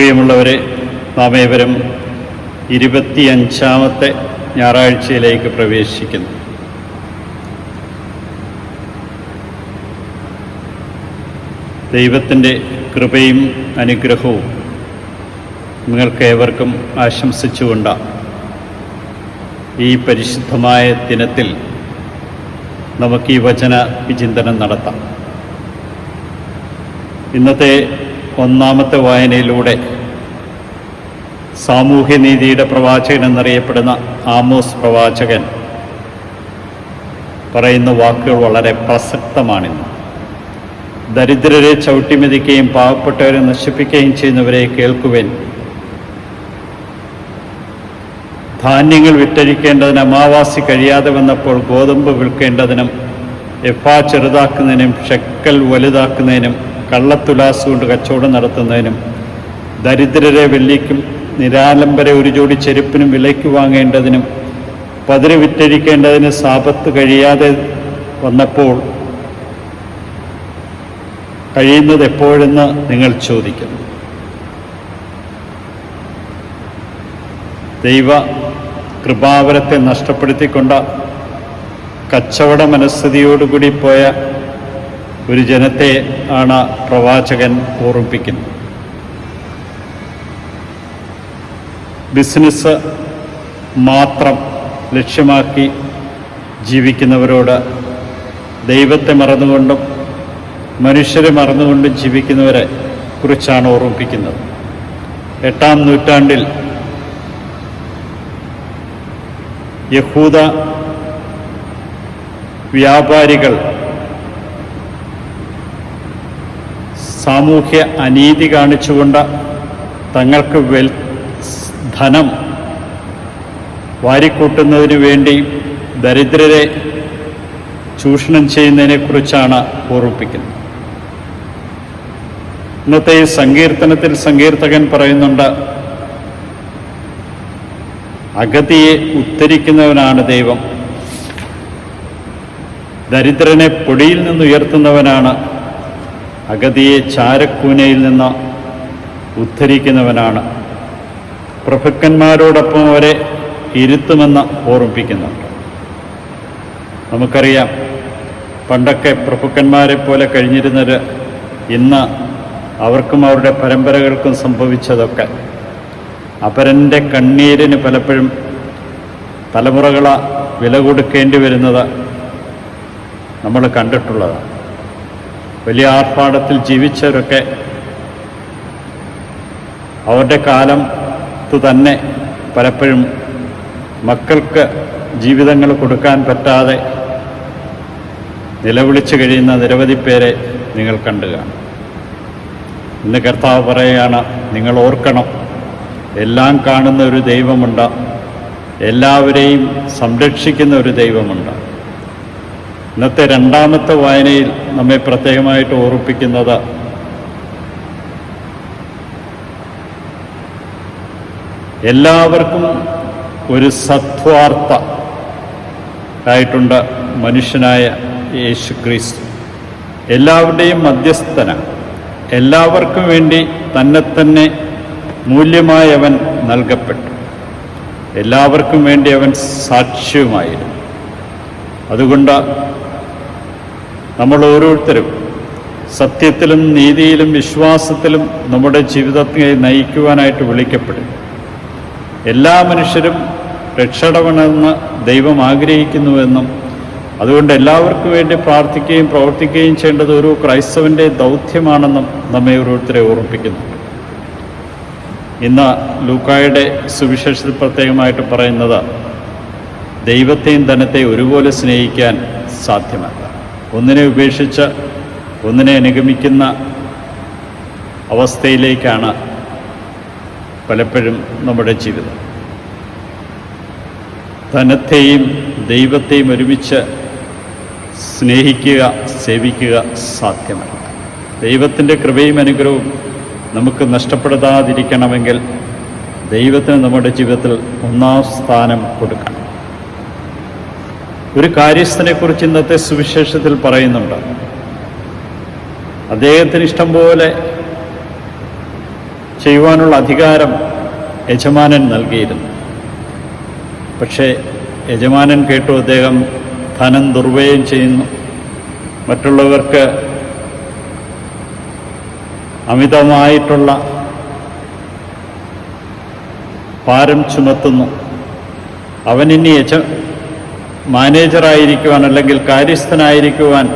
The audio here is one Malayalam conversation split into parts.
പ്രിയമുള്ളവരെ നാമേവരും ഇരുപത്തിയഞ്ചാമത്തെ ഞായറാഴ്ചയിലേക്ക് പ്രവേശിക്കുന്നു. ദൈവത്തിന്റെ കൃപയും അനുഗ്രഹവും നിങ്ങൾക്കേവർക്കും ആശംസിച്ചുകൊണ്ട ഈ പരിശുദ്ധമായ ദിനത്തിൽ നമുക്ക് ഈ വചന വിചിന്തനം നടത്താം. ഇന്നത്തെ ഒന്നാമത്തെ വായനയിലൂടെ സാമൂഹ്യനീതിയുടെ പ്രവാചകൻ എന്നറിയപ്പെടുന്ന ആമോസ് പ്രവാചകൻ പറയുന്ന വാക്കുകൾ വളരെ പ്രസക്തമാണിന്ന്. ദരിദ്രരെ ചവിട്ടിമെതിക്കുകയും പാവപ്പെട്ടവരെ നശിപ്പിക്കുകയും ചെയ്യുന്നവരെ കേൾക്കുവാൻ. ധാന്യങ്ങൾ വിറ്റഴിക്കേണ്ടതിന് അമാവാസി കഴിയാതെ വന്നപ്പോൾ ഗോതമ്പ് വിൽക്കേണ്ടതിനും എഫ ചെറുതാക്കുന്നതിനും ഷെക്കൽ വലുതാക്കുന്നതിനും കള്ളത്തുലാസ് കൊണ്ട് കച്ചവടം നടത്തുന്നതിനും ദരിദ്രരെ വെള്ളിക്കും നിരാലംബരെ ഒരു ജോഡി ചെരുപ്പിനും വിലയ്ക്ക് വാങ്ങേണ്ടതിനും പതിര് വിറ്റഴിക്കേണ്ടതിന് സാപത്ത് കഴിയാതെ വന്നപ്പോൾ കഴിയുന്നത് എപ്പോഴെന്ന് നിങ്ങൾ ചോദിക്കുന്നു. ദൈവ കൃപാവരത്തെ നഷ്ടപ്പെടുത്തിക്കൊണ്ട കച്ചവട മനസ്ഥിതിയോടുകൂടി പോയ ഒരു ജനത്തെ ആണ് പ്രവാചകൻ ഓർമ്മിപ്പിക്കുന്നത്. ബിസിനസ് മാത്രം ലക്ഷ്യമാക്കി ജീവിക്കുന്നവരോട് ദൈവത്തെ മറന്നുകൊണ്ടും മനുഷ്യരെ മറന്നുകൊണ്ടും ജീവിക്കുന്നവരെ കുറിച്ചാണ് ഓർമ്മിപ്പിക്കുന്നത്. എട്ടാം നൂറ്റാണ്ടിൽ യഹൂദ വ്യാപാരികൾ സാമൂഹ്യ അനീതി കാണിച്ചുകൊണ്ട് തങ്ങൾക്ക് വെൽ ധനം വാരിക്കൂട്ടുന്നതിന് വേണ്ടി ദരിദ്രരെ ചൂഷണം ചെയ്യുന്നതിനെക്കുറിച്ചാണ് ഓർമ്മിപ്പിക്കുന്നത്. ഇന്നത്തെ ഈ സങ്കീർത്തനത്തിൽ സങ്കീർത്തകൻ പറയുന്നുണ്ട് അഗതിയെ ഉദ്ധരിക്കുന്നവനാണ് ദൈവം. ദരിദ്രനെ പൊടിയിൽ നിന്ന് ഉയർത്തുന്നവനാണ് അഗതിയെ ചാരക്കൂനയിൽ നിന്ന് ഉദ്ധരിക്കുന്നവനാണ്. പ്രഭുക്കന്മാരോടൊപ്പം അവരെ ഇരുത്തുമെന്ന് ഓർമ്മിപ്പിക്കുന്നുണ്ട്. നമുക്കറിയാം പണ്ടൊക്കെ പ്രഭുക്കന്മാരെ പോലെ കഴിഞ്ഞിരുന്നവർ ഇന്ന് അവർക്കും അവരുടെ പരമ്പരകൾക്കും സംഭവിച്ചതൊക്കെ. അപരന്റെ കണ്ണീരിന് പലപ്പോഴും തലമുറകള വില കൊടുക്കേണ്ടി വരുന്നത് നമ്മൾ കണ്ടിട്ടുള്ളതാണ്. വലിയ ആർഭാടത്തിൽ ജീവിച്ചവരൊക്കെ അവരുടെ കാലത്ത് തന്നെ പലപ്പോഴും മക്കൾക്ക് ജീവിതങ്ങൾ കൊടുക്കാൻ പറ്റാതെ നിലവിളിച്ച് കഴിയുന്ന നിരവധി പേരെ നിങ്ങൾ കണ്ടു കാണും. ഇന്ന് കർത്താവ് പറയുകയാണ് നിങ്ങൾ ഓർക്കണം എല്ലാം കാണുന്ന ഒരു ദൈവമുണ്ട് എല്ലാവരെയും സംരക്ഷിക്കുന്ന ഒരു ദൈവമുണ്ട്. ഇന്നത്തെ രണ്ടാമത്തെ വായനയിൽ നമ്മെ പ്രത്യേകമായിട്ട് ഓർപ്പിക്കുന്നത് എല്ലാവർക്കും ഒരു സത്വാർത്ത ആയിട്ടുണ്ട് മനുഷ്യനായ യേശു ക്രിസ്തു എല്ലാവരുടെയും മധ്യസ്ഥന എല്ലാവർക്കും വേണ്ടി തന്നെ തന്നെ മൂല്യമായവൻ നൽകപ്പെട്ടു. എല്ലാവർക്കും വേണ്ടി അവൻ സാക്ഷ്യവുമായിരുന്നു. അതുകൊണ്ട് നമ്മൾ ഓരോരുത്തരും സത്യത്തിലും നീതിയിലും വിശ്വാസത്തിലും നമ്മുടെ ജീവിതത്തെ നയിക്കുവാനായിട്ട് വിളിക്കപ്പെടും. എല്ലാ മനുഷ്യരും രക്ഷപ്പെടണമെന്ന് ദൈവം ആഗ്രഹിക്കുന്നുവെന്നും അതുകൊണ്ട് എല്ലാവർക്കും വേണ്ടി പ്രാർത്ഥിക്കുകയും പ്രവർത്തിക്കുകയും ചെയ്യേണ്ടത് ഒരു ക്രൈസ്തവന്റെ ദൗത്യമാണെന്നും നമ്മെ ഓരോരുത്തരെ ഓർമ്മിപ്പിക്കുന്നു. ഇന്ന് ലൂക്കായുടെ സുവിശേഷത്തിൽ പ്രത്യേകമായിട്ട് പറയുന്നത് ദൈവത്തെയും ധനത്തെയും ഒരുപോലെ സ്നേഹിക്കാൻ സാധ്യമല്ല. ഒന്നിനെ ഉപേക്ഷിച്ച് ഒന്നിനെ അനുഗമിക്കുന്ന അവസ്ഥയിലേക്കാണ് പലപ്പോഴും നമ്മുടെ ജീവിതം. ധനത്തെയും ദൈവത്തെയും ഒരുമിച്ച് സ്നേഹിക്കുക സേവിക്കുക സാധ്യമല്ല. ദൈവത്തിന്റെ കൃപയും അനുഗ്രഹവും നമുക്ക് നഷ്ടപ്പെടുത്താതിരിക്കണമെങ്കിൽ ദൈവത്തിന് നമ്മുടെ ജീവിതത്തിൽ ഒന്നാം സ്ഥാനം കൊടുക്കണം. ഒരു കാര്യസ്ഥനെക്കുറിച്ച് ഇന്നത്തെ സുവിശേഷത്തിൽ പറയുന്നുണ്ട്. അദ്ദേഹത്തിന് ഇഷ്ടം പോലെ ചെയ്യുവാനുള്ള അധികാരം യജമാനൻ നൽകിയിരുന്നു. പക്ഷേ യജമാനൻ കേട്ടു അദ്ദേഹം ധനം ദുർവ്യയം ചെയ്യുന്നു. മറ്റുള്ളവർക്ക് അമിതമായിട്ടുള്ള ഭാരം ചുമത്തുന്നു. അവനിനി യജ മാനേജറായിരിക്കുവാൻ അല്ലെങ്കിൽ കാര്യസ്ഥനായിരിക്കുവാൻ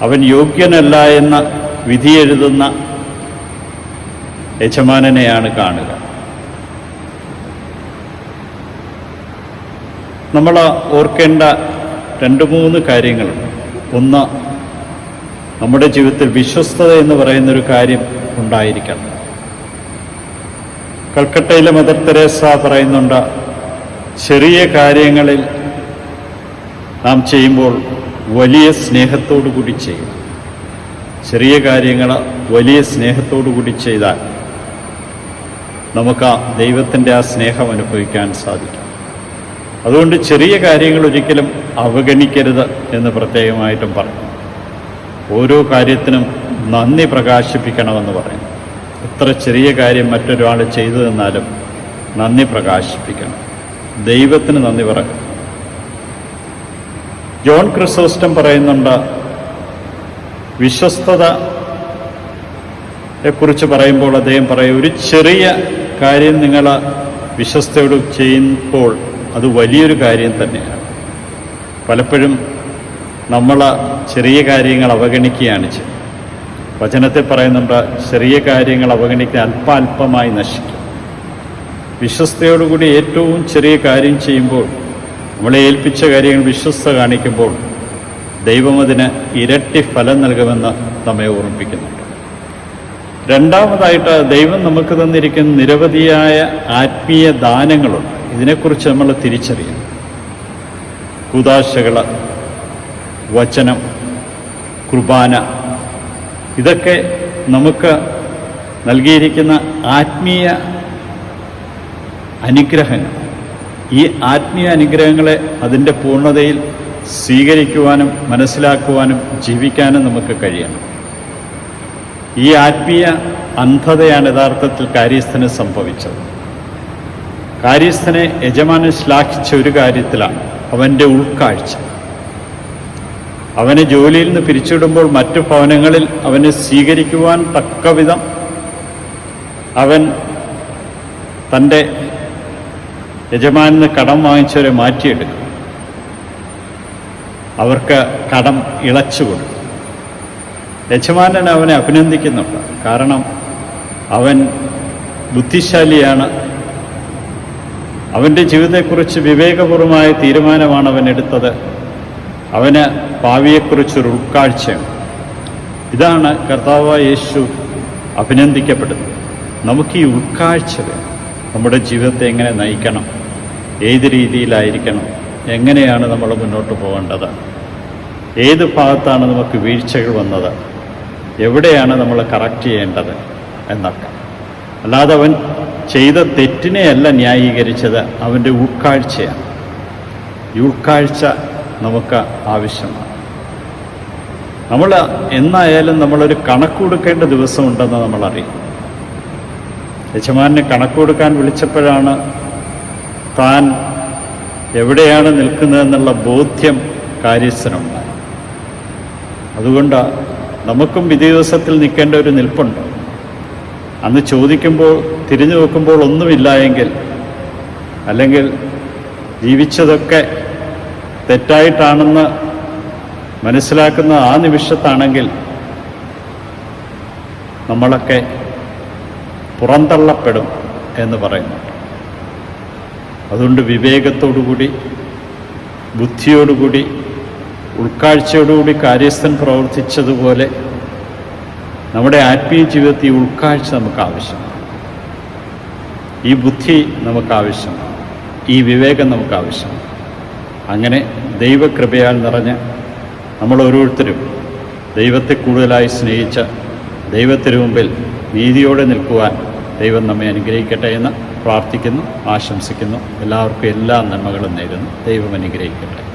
അവൻ യോഗ്യനല്ല എന്ന വിധിയെഴുതുന്ന യജമാനനെയാണ് കാണുക. നമ്മൾ ഓർക്കേണ്ട രണ്ട് മൂന്ന് കാര്യങ്ങളുണ്ട്. ഒന്ന് നമ്മുടെ ജീവിതത്തിൽ വിശ്വസ്തത എന്ന് പറയുന്നൊരു കാര്യം ഉണ്ടായിരിക്കണം. കൽക്കട്ടയിലെ മദർ തെരേസ പറയുന്നുണ്ട് ചെറിയ കാര്യങ്ങളിൽ നാം ചെയ്യുമ്പോൾ വലിയ സ്നേഹത്തോടു കൂടി ചെയ്യണം ചെറിയ കാര്യങ്ങൾ വലിയ സ്നേഹത്തോടു കൂടി ചെയ്താൽ നമുക്ക് ആ ദൈവത്തിന്റെ ആ സ്നേഹം അനുഭവിക്കാൻ സാധിക്കും. അതുകൊണ്ട് ചെറിയ കാര്യങ്ങൾ ഒരിക്കലും അവഗണിക്കരുത് എന്ന് പ്രത്യേകമായിട്ടും പറഞ്ഞു. ഓരോ കാര്യത്തിനും നന്ദി പ്രകാശിപ്പിക്കണമെന്ന് പറയുന്നു എത്ര ചെറിയ കാര്യം മറ്റൊരാൾ ചെയ്തു തന്നാലും നന്ദി പ്രകാശിപ്പിക്കണം. ദൈവത്തിന് നന്ദി പറയും ജോൺ ക്രിസോസ്റ്റം പറയുന്നുണ്ട് വിശ്വസ്തത കുറിച്ച് പറയുമ്പോൾ അദ്ദേഹം പറയും ഒരു ചെറിയ കാര്യം നിങ്ങൾ വിശ്വസ്തയോട് ചെയ്യുമ്പോൾ അത് വലിയൊരു കാര്യം തന്നെയാണ്. പലപ്പോഴും നമ്മൾ ചെറിയ കാര്യങ്ങൾ അവഗണിക്കുകയാണ് ചെയ്യുന്നത്. വചനത്തിൽ പറയുന്നുണ്ട് ചെറിയ കാര്യങ്ങൾ അവഗണിക്കാൻ അല്പാൽപമായി നശിക്കും. വിശ്വസ്തയോടുകൂടി ഏറ്റവും ചെറിയ കാര്യം ചെയ്യുമ്പോൾ നമ്മളെ ഏൽപ്പിച്ച കാര്യങ്ങൾ വിശ്വസ്ത കാണിക്കുമ്പോൾ ദൈവം അതിന് ഇരട്ടി ഫലം നൽകുമെന്ന് നമ്മെ ഓർമ്മിപ്പിക്കുന്നുണ്ട്. രണ്ടാമതായിട്ട് ദൈവം നമുക്ക് തന്നിരിക്കുന്ന നിരവധിയായ ആത്മീയ ദാനങ്ങളുണ്ട്. ഇതിനെക്കുറിച്ച് നമ്മൾ തിരിച്ചറിയണം. കുതാശകൾ വചനം കുർബാന ഇതൊക്കെ നമുക്ക് നൽകിയിരിക്കുന്ന ആത്മീയ അനുഗ്രഹങ്ങൾ. ഈ ആത്മീയ അനുഗ്രഹങ്ങളെ അതിന്റെ പൂർണതയിൽ സ്വീകരിക്കുവാനും മനസ്സിലാക്കുവാനും ജീവിക്കാനും നമുക്ക് കഴിയണം. ഈ ആത്മീയ അന്ധതയാണ് യഥാർത്ഥത്തിൽ കാര്യസ്ഥന് സംഭവിച്ചത്. കാര്യസ്ഥനെ യജമാനൻ ശ്ലാഘിച്ച ഒരു കാര്യത്തിലാണ് അവന്റെ ഉൾക്കാഴ്ച. അവനെ ജോലിയിൽ നിന്ന് പിരിച്ചുവിടുമ്പോൾ മറ്റു ഭവനങ്ങളിൽ അവനെ സ്വീകരിക്കുവാൻ തക്കവിധം അവൻ തന്റെ യജമാനിന്ന് കടം വാങ്ങിച്ചവരെ മാറ്റിയെടുക്കും. അവർക്ക് കടം ഇളച്ചു കൊടുക്കും. യജമാനൻ അവനെ അഭിനന്ദിക്കുന്നുണ്ട്. കാരണം അവൻ ബുദ്ധിശാലിയാണ്. അവന്റെ ജീവിതത്തെക്കുറിച്ച് വിവേകപൂർവമായ തീരുമാനമാണ് അവൻ എടുത്തത്. അവന് ഭാവിയെക്കുറിച്ചൊരു ഉൾക്കാഴ്ചയാണ് ഇതാണ് കർത്താവ് യേശു അഭിനന്ദിക്കപ്പെടുന്നത്. നമുക്ക് ഈ ഉൾക്കാഴ്ച നമ്മുടെ ജീവിതത്തെ എങ്ങനെ നയിക്കണം? ഏത് രീതിയിലായിരിക്കണം? എങ്ങനെയാണ് നമ്മൾ മുന്നോട്ട് പോകേണ്ടത്? ഏത് ഭാഗത്താണ് നമുക്ക് വീഴ്ചകൾ വന്നത്? എവിടെയാണ് നമ്മൾ കറക്റ്റ് ചെയ്യേണ്ടത് എന്നൊക്കെ. അല്ലാതെ അവൻ ചെയ്ത തെറ്റിനെയല്ല ന്യായീകരിച്ചത് അവന്റെ ഉൾക്കാഴ്ചയാണ്. ഈ ഉൾക്കാഴ്ച നമുക്ക് ആവശ്യമാണ്. നമ്മൾ എന്നായാലും നമ്മളൊരു കണക്ക് കൊടുക്കേണ്ട ദിവസമുണ്ടെന്ന് നമ്മളറിയും. യജമാനെ കണക്ക് കൊടുക്കാൻ വിളിച്ചപ്പോഴാണ് താൻ എവിടെയാണ് നിൽക്കുന്നതെന്നുള്ള ബോധ്യം കാര്യസ്ഥനുണ്ട്. അതുകൊണ്ട് നമുക്കും വിധി ദിവസത്തിൽ നിൽക്കേണ്ട ഒരു നിൽപ്പുണ്ട്. അന്ന് ചോദിക്കുമ്പോൾ തിരിഞ്ഞു നോക്കുമ്പോൾ ഒന്നുമില്ല എങ്കിൽ അല്ലെങ്കിൽ ജീവിച്ചതൊക്കെ തെറ്റായിട്ടാണെന്ന് മനസ്സിലാക്കുന്ന ആ നിമിഷത്താണെങ്കിൽ നമ്മളൊക്കെ പുറന്തള്ളപ്പെടും എന്ന് പറയുന്നുണ്ട് അതുകൊണ്ട് വിവേകത്തോടുകൂടി ബുദ്ധിയോടുകൂടി ഉൾക്കാഴ്ചയോടുകൂടി കാര്യസ്ഥൻ പ്രവർത്തിച്ചതുപോലെ നമ്മുടെ ആത്മീയ ജീവിതത്തിൽ ഈ ഉൾക്കാഴ്ച നമുക്ക് ആവശ്യമാണ് ഈ ബുദ്ധി നമുക്ക് ആവശ്യമാണ് ഈ വിവേകം നമുക്ക് ആവശ്യമാണ് അങ്ങനെ ദൈവകൃപയാൽ നിറഞ്ഞ് നമ്മൾ ഓരോരുത്തരും ദൈവത്തെ കൂടുതലായി സ്നേഹിച്ച ദൈവത്തിന് മുമ്പിൽ നീതിയോടെ നിൽക്കുവാൻ ദൈവം നമ്മെ അനുഗ്രഹിക്കട്ടെ എന്ന് പ്രാർത്ഥിക്കുന്നു ആശംസിക്കുന്നു. എല്ലാവർക്കും എല്ലാ നന്മകളും നേരുന്നു. ദൈവം അനുഗ്രഹിക്കട്ടെ.